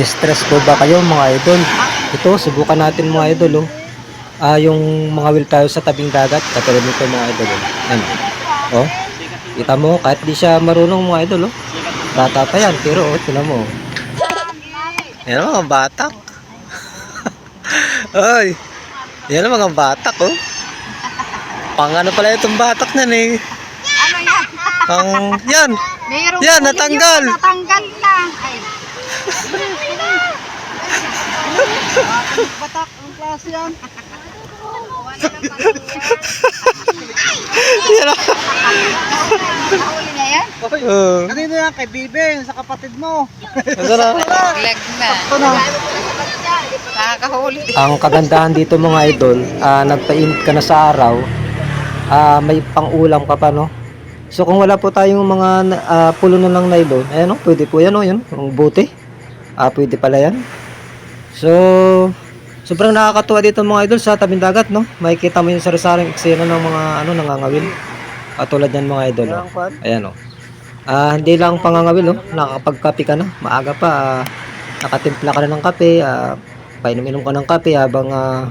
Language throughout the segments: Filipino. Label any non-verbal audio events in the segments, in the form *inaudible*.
Stress po ba kayo mga idol? Ito, subukan natin mga idol. Oh. Ah, yung mga wheel tayo sa tabing dagat, katulad nito mga idol. Oh. Ano? Oh. Kita mo, kahit di siya marunong mga idol. Oh. Bata pa yan, pero oh, tinan mo. Yan ang mga batak. *laughs* Ay, yan ang mga batak oh. Pang ano pala itong batak na eh. Ano yan? Pang, yan. Yan, natanggal. Natanggal na. Ay. *laughs* Batak, ang klase yan. *laughs* Yan ah. Nahuli na yan? Oh. Kanino yan? Kay Bibeng, sa kapatid mo. Ito na. Leg na. Nakakahuli. Ang kagandahan dito mga idol, ah, nagpa-init ka na sa araw, ah, may pang-ulam ka pa, no? So kung wala po tayong mga na- ah, pulo na lang nylon, ayan no, pwede po yan, no, yun, yung buti. Ah, pwede pala yan. So, sobrang nakakatuwa dito mga idol sa tabing dagat, no? Makikita mo yung sari-saring eksena ng mga ano nangangawil. Katulad yan mga idol, no? Ayan, no. Ah, hindi lang pangangawil, no? Nakakapagkape ka na. Maaga pa, ah, nakatimpla ka na ng kape, ah, painom-inom ka ng kape habang ah,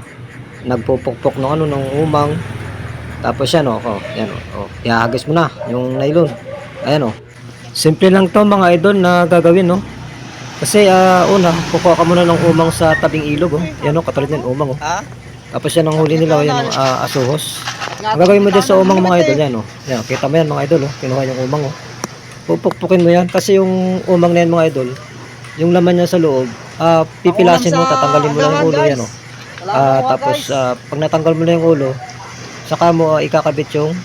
nagpupukpok ng ano ng umang. Tapos yan oh, oh yan oh, oh. Mo na yung nylon. Ayan oh. Simple lang 'to mga idol na gagawin no. Kasi ah, una, kukuha ka muna ng umang sa tabing ilog oh. Yan oh, katulad yan umang oh. Ha? Tapos yan ang huli nila, oh, yan ang ah, asuhos. Ang gagawin mo dyan sa umang mga idol, yan oh. Yan, kita mo yan mga idol oh. Kinuha yung umang oh. Pupukpukin mo yan kasi yung umang na yan mga idol, yung laman niya sa loob, ah, pipilasin mo, tatanggalin mo lang yung ulo yan oh. Ah, tapos ah, pag natanggal mo na yung ulo, saka mo ah, ikakabit yung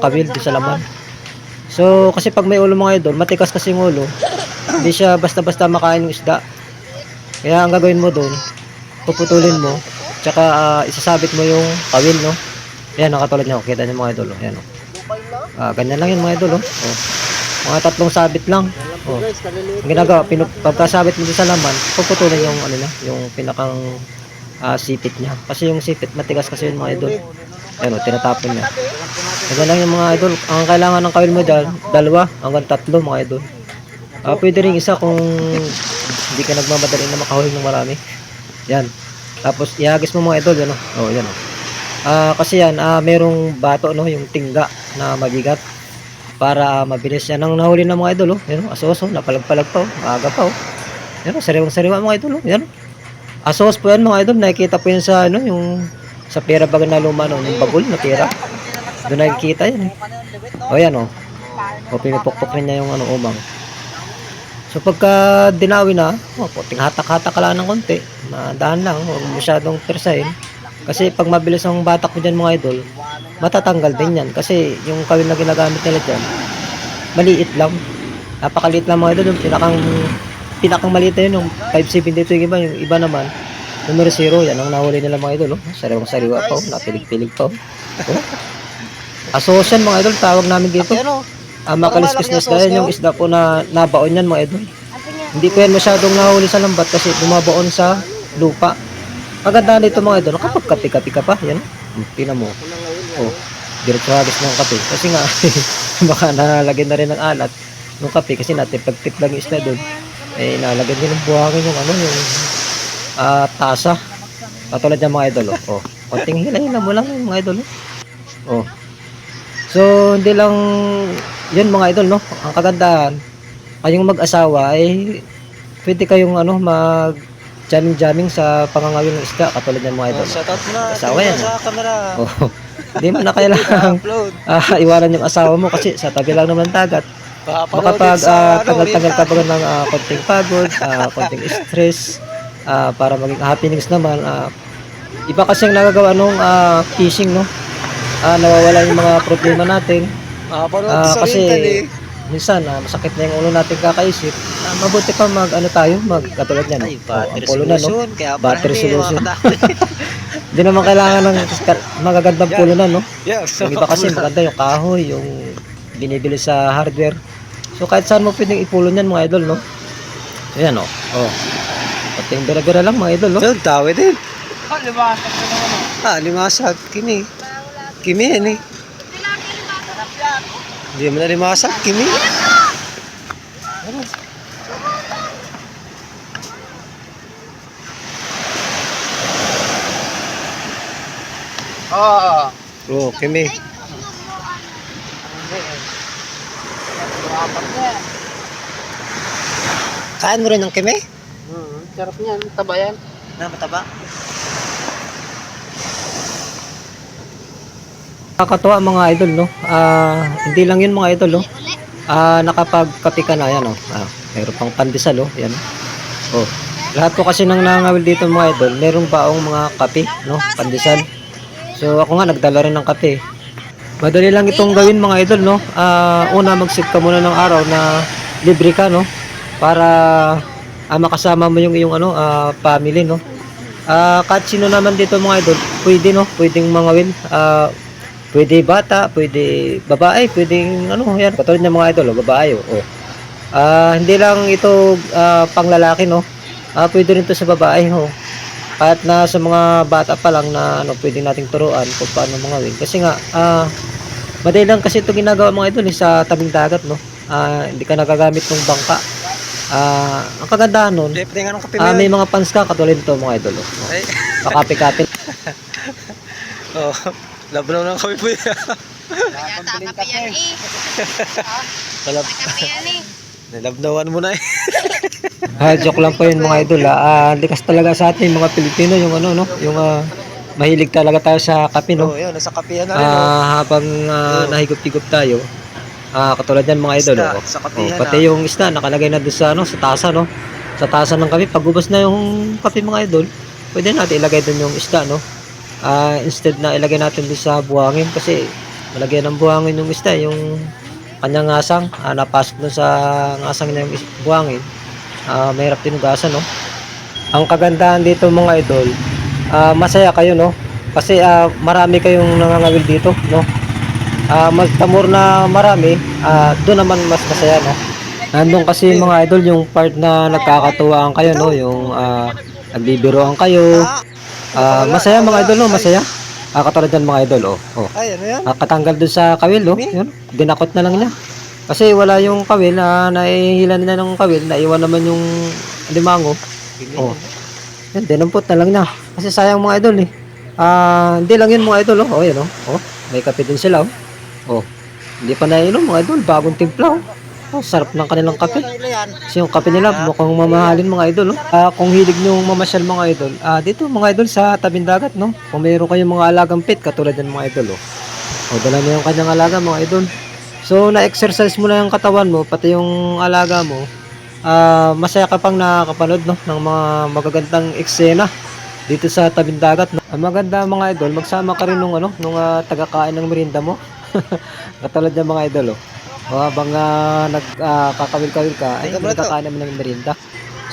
kawil doon sa laman. So, kasi pag may ulo mga idol, matikas kasi yung ulo, hindi siya basta-basta makain ng isda. Kaya ang gagawin mo doon, puputulin mo, tsaka ah, isasabit mo yung kawil, no? Ayan, nakatulad niya. Kita niyo mga idol, oh. Ayan, oh. Ah, ganyan lang yun mga idol, oh. oh. Mga tatlong sabit lang. Oh. Ang ginagawa, pinu- pagkasabit mo sa laman, puputulin yung ano na, yung pinakang ah, sipit niya. Kasi yung sipit, matigas kasi yun mga idol. Ayan, oh, tinatapon niya. Ganyan lang yung mga idol. Ang kailangan ng kawil mo dyan, dalawa hanggang tatlo mga idol. Ah, pwede rin isa kung hindi ka nagmamadali na makahuli ng marami. Yan. Tapos ihagis mo mga idol, yan oh. Oh, yan oh. Ah, kasi yan, ah, merong bato no, yung tingga na mabigat para mabilis yan ang nahuli ng mga idol oh. Yan asos oh, napalag-palag pa oh, maaga pa oh. Yan oh, sariwang-sariwa mga idol oh. Yan oh. Asos po yan mga idol, nakikita po yan sa ano, yung sa pera baga na luma no, yung bagol na pera. Doon nakikita yan eh. Oh, yan oh. O pinupukpok rin niya yung ano, umang. So pagka dinawi na, oh, puting hatak-hatak ka lang ng konti. Madahan lang, huwag masyadong persahin. Kasi pag mabilis ang batak mo dyan mga idol, matatanggal din yan. Kasi yung kawil na ginagamit nila dyan, maliit lang. Napakaliit lang mga idol. Yung pinakang, pinakang maliit na yun, yung 572 yung iba, yung iba naman, numero 0, yan ang nahuli nila mga idol. Oh. Sariwang sariwa pa, oh. napilig-pilig pa. Oh. Oh. Asosyan mga idol, tawag namin dito. Ah, makaliskis na yan, yung isda po na nabaon yan mga idol. Hindi ko yan masyadong nahuli sa lambat kasi bumabaon sa lupa. Maganda nito mga idol, kapag kape-kape ka pa, yan. Tingnan mo. Oh, diretso hagis ng kape. Kasi nga, *laughs* baka nalagyan na rin ng alat ng kape kasi natin pagtip lang yung isda doon. Eh, nalagyan din ng buhangin yung ano, yung ah, tasa. Katulad ng mga idol, oh. oh. Konting hila-hila mo lang yung mga idol, oh. oh. So, hindi lang yun mga idol, no? Ang kagandahan, kayong mag-asawa ay pwede kayong ano, mag jamming-jamming sa pangangawil ng isda katulad ng mga idol. Shoutout mo na. Asawa yan, Sa camera. Oh. Hindi mo na kailangan Upload. ah, iwanan yung asawa mo kasi sa tabi lang naman dagat. Baka pag ah, ano, tagal-tagal ka pa ng ah, konting pagod, ah, konting stress, ah, para maging happenings naman. ah, iba kasi ang nagagawa nung ah, fishing, no? Ah, nawawala yung mga problema natin. Ah, sa kasi Rintal eh. minsan ah, masakit na yung ulo natin kakaisip. Ah, mabuti pa mag ano tayo, mag katulad niyan. Ay? Oh, battery pulo na, no? solution. Kaya Battery solution. *laughs* Hindi naman kailangan ng ka- magagandang pulo na, no? Yes. Yung iba kasi maganda yung kahoy, yung binibili sa hardware. So kahit saan mo pwedeng ipulo niyan mga idol, no? Ayan, oh. Oh. Pating bira-bira lang mga idol, no? So, tawi din. Ah, limasag. Kini. Kimi yan eh. Hindi mo na limasak, Kimi. Ano? Ah. Oh, Kimi. Kain mo rin ng Kimi? Hmm, sarap niyan, taba yan. Na, mataba? Nakakatuwa mga idol, no? Ah, hindi lang yun mga idol, no? Ah, nakapagkape ka na, yan, oh. Ah, mayroon pang pandesal, oh. Yan. Oh. Lahat po kasi nang nangawil dito mga idol, merong baong mga kape, no? Pandesal. So, ako nga, nagdala rin ng kape. Madali lang itong gawin mga idol, no? Ah, una, mag-set ka muna ng araw na libre ka, no? Para ah, makasama mo yung iyong ano, ah, family, no? Ah, kahit sino naman dito mga idol, pwede no, pwedeng mangawin. Ah, pwede bata, pwede babae, pwedeng ano, yan, katulad ng mga idol, oh, babae, oh. oh. Ah, hindi lang ito ah, panglalaki, no. Ah, pwede rin to sa babae, oh. Kahit na sa mga bata pa lang na ano, pwede nating turuan kung paano mangawin. Kasi nga, ah, madali lang kasi ito ginagawa mga idol eh, sa tabing dagat, no. Ah, hindi ka nagagamit ng bangka. Ah, ang kagandahan nun, na may mga fans ka katulad nito mga idol. Oh. Pakapi-kapi. *laughs* Oo. Labaw ng kape po yan. Yata kape yan eh. *laughs* Kalab. Kape yan eh. Nilabnawan mo na eh. *laughs* ah, joke lang po yun mga idol. Ah, Ah, likas talaga sa atin mga Pilipino yung ano no, yung ah, mahilig talaga tayo sa kape no. Oo, yun. Nasa kape yan na rin. oh. Ah, habang ah, nahigop-higop tayo. Ah, katulad yan mga idol. Isda, oh. sa Oh, kapihan pati yung isda nakalagay na doon sa ano, sa tasa no. Sa tasa ng kape, pagubos na yung kape mga idol, pwede natin ilagay doon yung isda no. Ah, instead na ilagay natin doon sa buhangin kasi malagyan ng buhangin yung isda, yung kanyang ngasang, ah, napasok doon sa ngasang niya yung buhangin. Ah, mahirap tinugasan no. Ang kagandahan dito mga idol, ah, masaya kayo no. Kasi ah, marami kayong nangangawil dito no. Ah, mas tamor na marami, ah, doon naman mas masaya no. Nandun kasi mga idol yung part na nagkakatuwaan kayo no, yung ah, nagbibiroan kayo. Ah, masaya mga idol no, masaya. Ah, katulad yan mga idol oh. oh. Ay, ano yan? Ah, katanggal dun sa kawil oh. Yun, dinakot na lang niya. Kasi wala yung kawil, ah, naihilan na ng kawil, naiwan naman yung limango. Oh. Yan, dinampot na lang niya. Kasi sayang mga idol eh. Ah, hindi lang yun mga idol oh. Oh, yan oh. Oh, may kape din sila oh. Oh. Hindi pa nainom mga idol, bagong timpla oh. Oh, sarap ng kanilang kape. Kasi yung kape nila mukhang mamahalin mga idol. Oh. Ah, kung hilig nyo mamasyal mga idol, ah, dito mga idol sa tabing dagat, no? Kung mayroon kayong mga alagang pet, katulad ng mga idol. Oh. O, dala niyo yung kanyang alaga mga idol. So, na-exercise mo na yung katawan mo, pati yung alaga mo. Ah, masaya ka pang nakakapanood no, ng mga magagandang eksena dito sa tabing dagat. No? Ang maganda mga idol, magsama ka rin nung, ano, nung ah, tagakain ng merinda mo. *laughs* Katulad ng mga idol. Oh. O habang uh, nagkakawil-kawil ka, ay Brato. nagkakain naman ng merinda.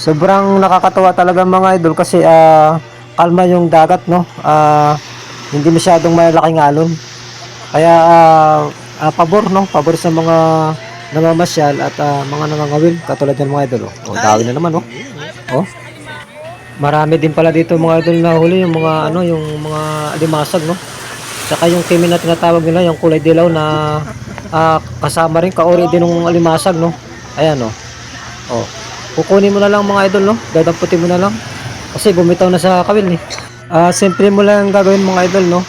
Sobrang nakakatawa talaga mga idol kasi ah, kalma yung dagat no. Ah, hindi masyadong malaking alon. Kaya ah, ah, pabor no, pabor sa mga namamasyal at ah, mga nangangawil katulad ng mga idol. Oh, oh dami na naman oh. Oh. Marami din pala dito mga idol na huli yung mga ano, yung mga limasag no. Saka yung kimi na tinatawag nila, yung kulay dilaw na ah, kasama rin kaori din ng alimasag, no? Ayan, no? Oh. Kukunin mo na lang mga idol, no? Dadamputin mo na lang. Kasi bumitaw na sa kawil, eh. Ah, simple mo lang gagawin mga idol, no?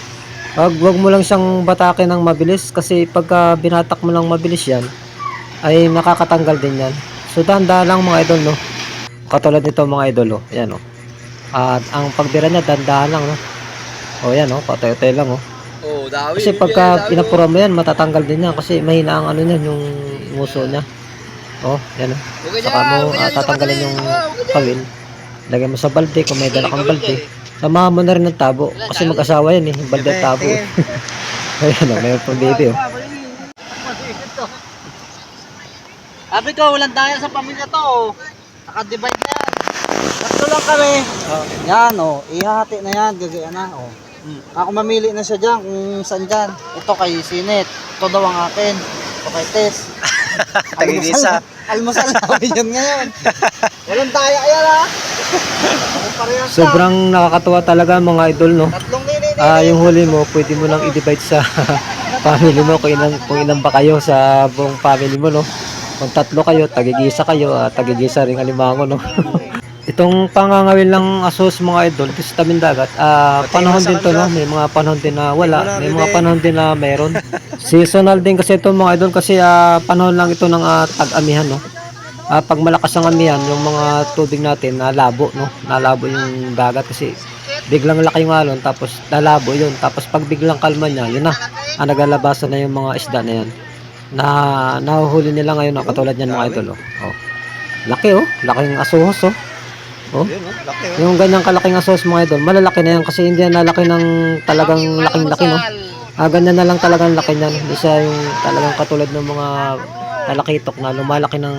Wag, wag mo lang siyang batakin ng mabilis kasi pagka binatak mo lang mabilis yan, ay nakakatanggal din yan. So, dahan-dahan lang mga idol, no? Katulad nito mga idol, oh. Ayan, oh. At ang pagbira niya, dahan-dahan lang, no? Oh, yan, oh. Patay-tay lang, oh. Oo, dawi. Kasi pagka pinapura mo yan, matatanggal din yan kasi mahina ang ano niyan, yung muso niya. Oh, yan oh. Saka mo ah, tatanggalin yung kawil. Lagyan mo sa balde kung may dala kang balde. Samahan mo na rin ng tabo kasi mag-asawa yan eh, yung balde at tabo. *laughs* Ayan oh, may pang baby oh. Sabi ko, walang daya sa pamilya to. Oh. Naka-divide na yan. Tatlo lang kami. Yan, oh. Ihati na yan. Gagaya na, oh. Ako mamili na siya dyan kung saan dyan. Ito kay Sinet. Ito daw ang akin. Ito kay Tess. *laughs* Tagigisa. Almusal namin *laughs* yan ngayon. Walang daya yan, ha. Sobrang nakakatuwa talaga mga idol no. Tatlong nini Ah, yung huli mo, pwede mo lang i-divide sa *laughs* family mo kung ilang, kung ilang ba kayo sa buong family mo no. Kung tatlo kayo, tagigisa kayo, ah, tagigisa rin alimango no. Itong pangangawil ng asos mga idol dito sa tabing dagat, ah, panahon din to no, may mga panahon din na wala, may mga panahon din na meron. *laughs* Seasonal din kasi ito mga idol kasi ah, panahon lang ito ng ah, tag-amihan no. Ah, pag malakas ang amihan, yung mga tubig natin nalabo no, nalabo yung dagat kasi biglang laki yung alon tapos lalabo yun. Tapos pag biglang kalma niya, yun na, ah, nagalabasan na yung mga isda na yan. Na nahuhuli nila ngayon no, katulad yan mga idol oh. oh. Laki oh, laking asuhos oh. Oh. Yun, oh. Laki, oh. Yung ganyang kalaking asos mga idol, malalaki na yan kasi hindi yan nalaki ng talagang laking laki no. Ah, ganyan na lang talagang laki niyan. Hindi siya yung talagang katulad ng mga talakitok na lumalaki ng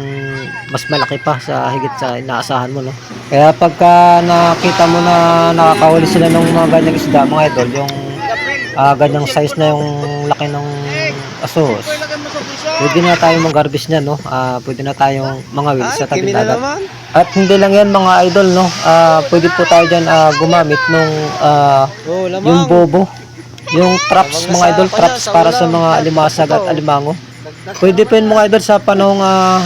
mas malaki pa sa higit sa inaasahan mo no. Kaya pagka nakita mo na nakakahuli sila ng mga ganyang isda mga idol, yung ah, ganyang size na yung laki ng asos. Pwede na tayong mag-harvest niyan no. Ah, pwede na tayong mangawil Ay, sa na dagat. At hindi lang yan mga idol, no? Ah, pwede po tayo dyan ah, gumamit nung ah, Oh, yung bobo. Yung traps Lamang mga idol, traps para sa mga alimasag at alimango. Pwede po yun mga idol sa panahong ah,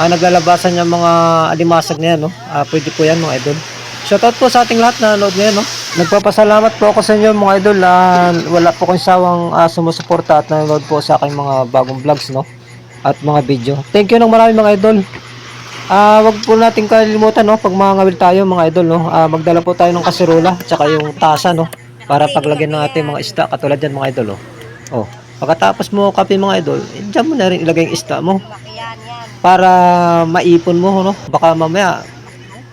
ah, naglalabasan yung mga alimasag na yan, no? Ah, pwede po yan mga idol. Shoutout po sa ating lahat na nanood ngayon, no? Nagpapasalamat po ako sa inyo mga idol. Ah, wala po kong sawang ah, sumusuporta at nanonood po sa aking mga bagong vlogs, no? At mga video. Thank you ng marami mga idol. Ah, wag po natin kalimutan no pag mangawil tayo mga idol no. Ah, magdala po tayo ng kaserola at saka yung tasa no para paglagyan ng ating mga isda katulad yan mga idol oh. Oh, pagkatapos mo kape mga idol, eh, diyan mo na rin ilagay yung isda mo para maipon mo no. Baka mamaya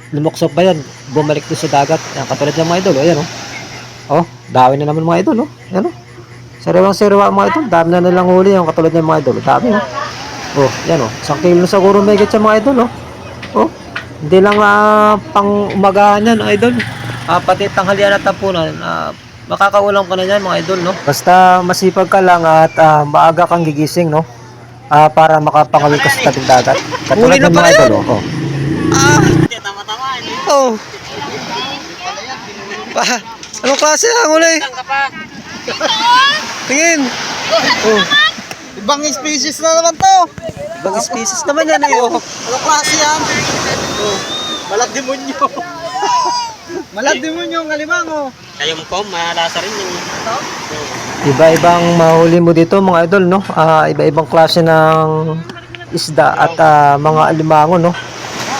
lumuksok ba yan, bumalik doon sa dagat. Yan, katulad yan mga idol, oh, ayan oh. Oh, dami na naman mga idol oh. Ayan oh. Sariwang sariwa mga idol, dami na nilang huli yung katulad yan mga idol. Dami oh. Oh, yan oh. Isang kilo siguro may sa mga idol oh. Oh, hindi lang ah, pang umagahan yan, idol. Ah, pati tanghalian at tapunan, ah, makakaulam ka na yan, mga idol, no? Basta masipag ka lang at ah, maaga kang gigising, no? Ah, para makapangawil ka sa tabing dagat. Katulad ng mga idol, oh. Ah! Oh. Pa, anong klase ang huli? Tingin. Oh. Ibang species na naman to. Ibang species naman yan eh. Oh. Ano klase yan? Oh. Malag demonyo. *laughs* Malag demonyo ang alimango. Iba-ibang mahuli mo dito, mga idol, no? Ah, iba-ibang klase ng isda at ah, mga alimango, no?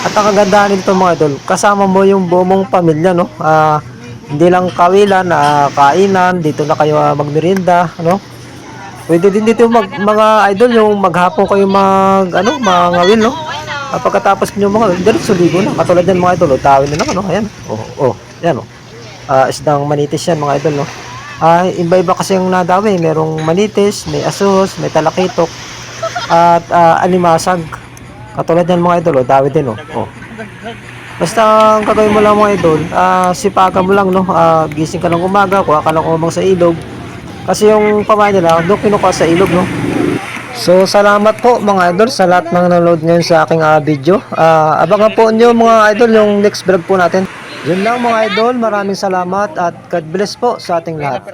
At ang kagandahan nito, mga idol, kasama mo yung buong pamilya, no? Ah, hindi lang kawilan, ah, kainan, dito na kayo ah, magmerienda, ano? Pwede din dito mag, mga idol, yung maghapon kayo mag, ano, mangawil, no? Ah, pagkatapos nyo mga, diretso ligo na. Katulad yan mga idol, oh, tawin na lang, ano? Ayan, oh, oh, yan, oh. Ah, isdang manitis yan, mga idol, no? Ah, iba-iba kasi yung nadawi. Merong manitis, may asos, may talakitok, at ah, alimasag. Katulad yan mga idol, oh, dawi din, oh. oh. Basta ang gagawin mo lang mga idol, ah, sipagan mo lang, no? Ah, gising ka ng umaga, kuha ka ng umang sa ilog. Kasi yung pamain nila, doon kinukuha sa ilog, no? So, salamat po mga idol sa lahat ng nanonood ngayon sa aking ah, video. Ah, abangan po nyo mga idol yung next vlog po natin. Yun lang mga idol, maraming salamat at God bless po sa ating lahat.